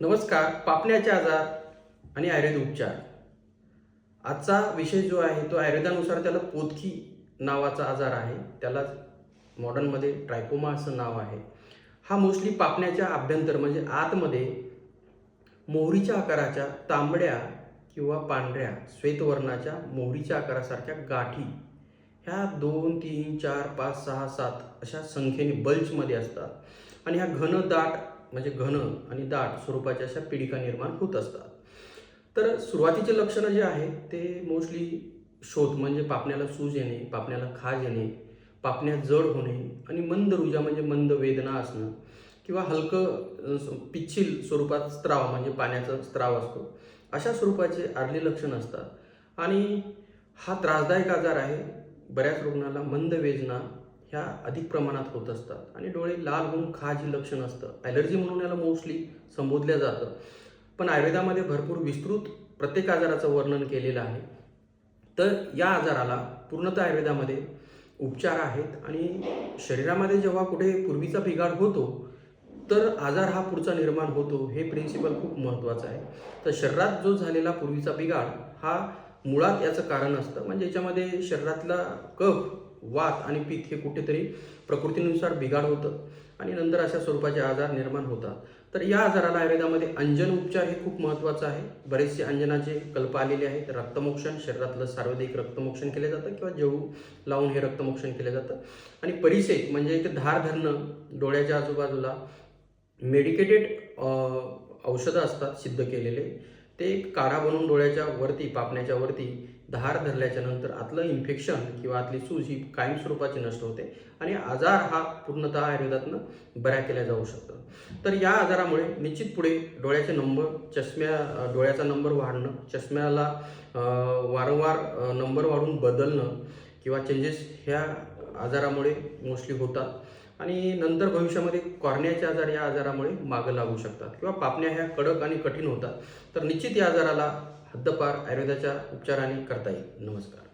नमस्कार पापण्याचे आजार आणि आयुर्वेद उपचार. आजचा विषय जो आहे तो आयुर्वेदानुसार त्याला पोतकी नावाचा आजार आहे. त्याला मॉडर्नमध्ये ट्रायकोमा असं नाव आहे. हा मोस्टली पापण्याच्या आभ्यंतर म्हणजे आतमध्ये मोहरीच्या आकाराच्या तांबड्या किंवा पांढऱ्या श्वेतवर्णाच्या मोहरीच्या आकारासारख्या गाठी ह्या दोन तीन चार पाच सहा सात अशा संख्येने बल्चमध्ये असतात. आणि ह्या घन दाट म्हणजे घन आणि दाट स्वरूपाच्या अशा पिडिका निर्माण होत असतात. तर सुरुवातीचे लक्षणं जे आहेत ते मोस्टली शोध म्हणजे पापण्याला सूज येणे पापण्याला खाज येणे पापण्या जड होणे आणि मंद रुजा म्हणजे मंद वेदना असणं किंवा हलकं पिच्छिल पिच्छील स्वरूपात स्त्राव म्हणजे पाण्याचा स्त्राव असतो. अशा स्वरूपाचे आरली लक्षण असतात. आणि हा त्रासदायक आजार आहे. बऱ्याच रुग्णाला मंद वेदना ह्या अधिक प्रमाणात होत असतात. आणि डोळे लाल होऊन खाज लक्षण असतं. ॲलर्जी म्हणून याला मोस्टली संबोधल्या जातं. पण आयुर्वेदामध्ये भरपूर विस्तृत प्रत्येक आजाराचं वर्णन केलेलं आहे. तर या आजाराला पूर्णतः आयुर्वेदामध्ये उपचार आहेत आणि शरीरामध्ये जेव्हा कुठे पूर्वीचा बिघाड होतो तर आजार हा पुढचा निर्माण होतो हे प्रिन्सिपल खूप महत्त्वाचं आहे. तर शरीरात जो झालेला पूर्वीचा बिघाड हा मुळात याचं कारण असतं. म्हणजे याच्यामध्ये शरीरातला कफ वात आणि पित्त हे कुठेतरी प्रकृतीनुसार बिघाड होतं आणि नंतर अशा स्वरूपाचे आजार निर्माण होतात. तर या आजाराला आयुर्वेदामध्ये अंजन उपचार हे खूप महत्त्वाचं आहे. बरेचसे अंजनाचे कल्प आलेले आहेत. रक्तमोक्षण शरीरातलं सार्वधिक रक्तमोक्षण केलं जातं किंवा जेऊ लावून हे रक्तमोक्षण केलं जातं. आणि परिसेक म्हणजे इथे धार धरणं डोळ्याच्या आजूबाजूला मेडिकेटेड औषधं असतात सिद्ध केलेले. ते एक काढा बनवून डोळ्याच्या वरती पापण्याच्या वरती धार धरल्याच्या नंतर आतलं इन्फेक्शन किंवा आतली सूज ही कायमस्वरूपाची नष्ट होते आणि आजार हा पूर्णतः आयुर्वेदातनं बऱ्या केल्या जाऊ शकतं तर या आजारामुळे निश्चित पुढे डोळ्याचे नंबर चष्म्या डोळ्याचा नंबर वाढणं चष्म्याला वारंवार नंबर वाढून बदलणं किंवा चेंजेस ह्या आजारामुळे मोस्टली होतात. आणि नंतर भविष्यामध्ये कॉर्नियाचे आजार या आजारामुळे मागं लागू शकतात. किंवा पापण्या ह्या कडक आणि कठीण होतात. तर निश्चित या आजाराला हद्दपार आयुर्वेदाच्या उपचाराने करता येईल. नमस्कार.